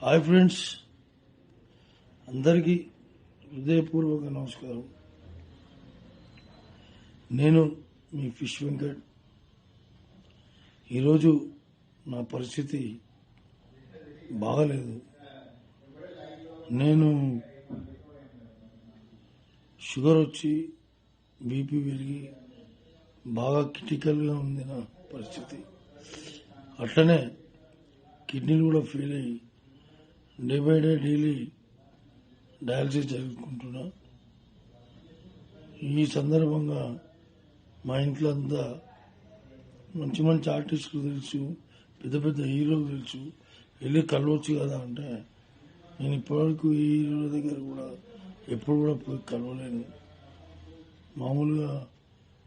Hi friends అందరికీ హృదయపూర్వక నమస్కారం. నేను మీ ఫిష్ వెంకట్. ఈరోజు నా పరిస్థితి బాగలేదు. నేను షుగర్ వచ్చి బీపీ పెరిగి బాగా క్రిటికల్గా ఉంది నా పరిస్థితి. అట్లనే కిడ్నీలు కూడా ఫెయిల్ అయ్యి day by day daily dialysis జరుపుకుంటున్నా ఈ సందర్భంగా మా ఇంట్లో అంతా మంచి మంచి ఆర్టిస్టులు తెలుసు పెద్ద పెద్ద హీరోలు తెలుసు వెళ్ళి కలవచ్చు కదా అంటే నేను ఇప్పటివరకు ఈ హీరోల దగ్గర కూడా ఎప్పుడు కూడా పోయి కలవలేను. మామూలుగా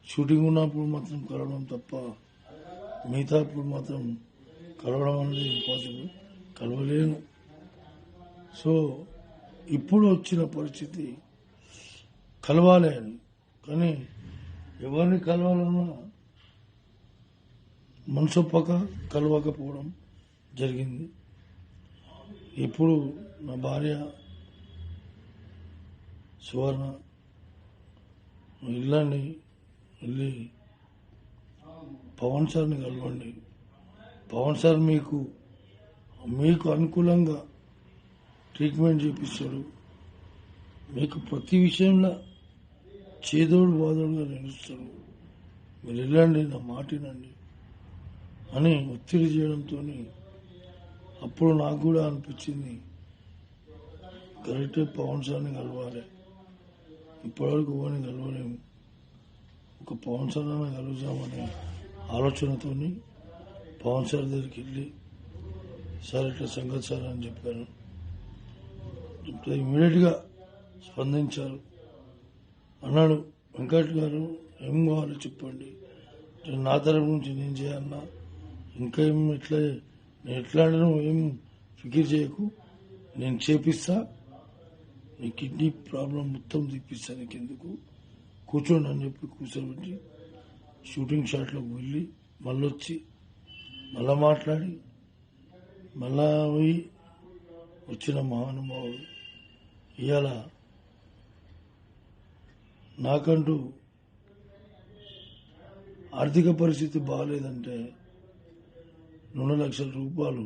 షూటింగ్ ఉన్నప్పుడు మాత్రం కలవడం తప్ప మిగతా అప్పుడు మాత్రం కలవడం అనేది ఇంపాసిబుల్. కలవలేను. సో ఇప్పుడు వచ్చిన పరిస్థితి కలవాలేను కానీ ఎవరిని కలవాలన్నా మనసొప్పక కలవకపోవడం జరిగింది. ఇప్పుడు నా భార్య సువర్ణ వెళ్ళండి వెళ్ళి పవన్ సార్ని కలవండి. పవన్ సార్ మీకు మీకు అనుకూలంగా ట్రీట్మెంట్ చేపిస్తాడు మీకు ప్రతి విషయంలో చేదోడు బాదోడుగా నిలుస్తాడు మీరు వెళ్ళండి నా మాటినండి అని ఒత్తిడి చేయడంతో అప్పుడు నాకు కూడా అనిపించింది. కరెక్టే పవన్ సార్ని కలవాలి. ఇప్పటివరకు ఎవరిని కలవలేము. ఒక పవన్ సార్ అన్న కలుగుదామనే ఆలోచనతో పవన్ సార్ దగ్గరికి వెళ్ళి సార్ ఇట్లా సంగతి సార్ అని చెప్పాను ఇట్లా ఇమీడియట్గా స్పందించారు. అన్నాడు వెంకట్ గారు ఏం కావాలో చెప్పండి. నా తరపు నుంచి నేను చేయాలన్నా ఇంకా ఏం ఎట్లా నేను ఎట్లా ఏం ఫికర్ చేయకు. నేను చేపిస్తా. నీ కిడ్నీ ప్రాబ్లం మొత్తం తీపిస్తా నీకు ఎందుకు కూర్చోండి అని చెప్పి కూర్చోబెట్టి షూటింగ్ షాట్లోకి వెళ్ళి మళ్ళీ వచ్చి మళ్ళా మాట్లాడి మళ్ళా పోయి వచ్చిన మహానుభావుడు ఇవాళ నాకంటూ ఆర్థిక పరిస్థితి బాగాలేదంటే రెండు లక్షల రూపాయలు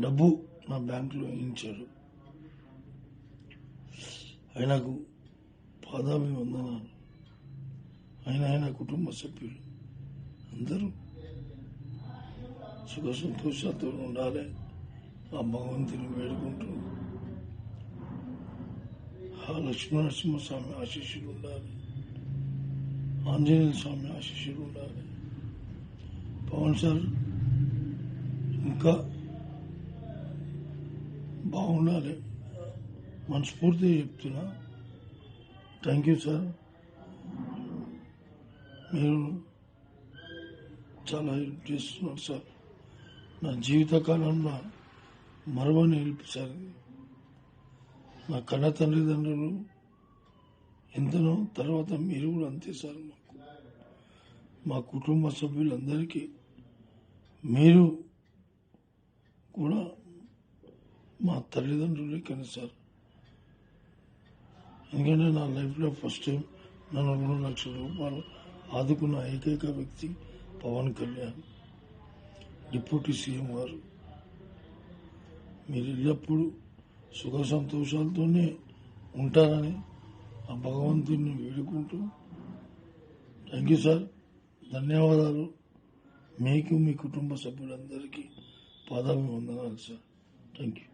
డబ్బు నా బ్యాంకులో వేయించాడు ఆయనకు పాదాభి వందనాలు ఆయన ఆయన కుటుంబ సభ్యులు అందరూ సుఖ సంతోషాలతో ఉండాలి. ఆ భగవంతుని వేడుకుంటూ లక్ష్మీనరసింహస్వామి ఆశీస్సులు ఉండాలి ఆంజనేయ స్వామి ఆశీస్సులు ఉండాలి పవన్ సార్ ఇంకా బాగుండాలి మనస్ఫూర్తిగా చెప్తున్నా థ్యాంక్ యూ సార్ మీరు చాలా హెల్ప్ చేస్తున్నారు సార్ నా జీవితకాలంలో మరవని హెల్ప్ సార్ నా కన్న తల్లిదండ్రులు ఎంతనో తర్వాత మీరు కూడా అంతే సార్ మాకు. మా కుటుంబ సభ్యులందరికీ మీరు కూడా మా తల్లిదండ్రులే కానీ సార్. ఎందుకంటే నా లైఫ్లో ఫస్ట్ టైం నన్ను రెండు లక్షల రూపాయలు ఆదుకున్న ఏకైక వ్యక్తి పవన్ కళ్యాణ్ డిప్యూటీ సీఎం గారు. మీరు ఎల్లప్పుడూ సుఖ సంతోషాలతోనే ఉంటారని ఆ భగవంతుని వేడుకుంటూ థ్యాంక్ యూ సార్ ధన్యవాదాలు. మీకు మీ కుటుంబ సభ్యులందరికీ పాదాభివందనాలు సార్ థ్యాంక్ యూ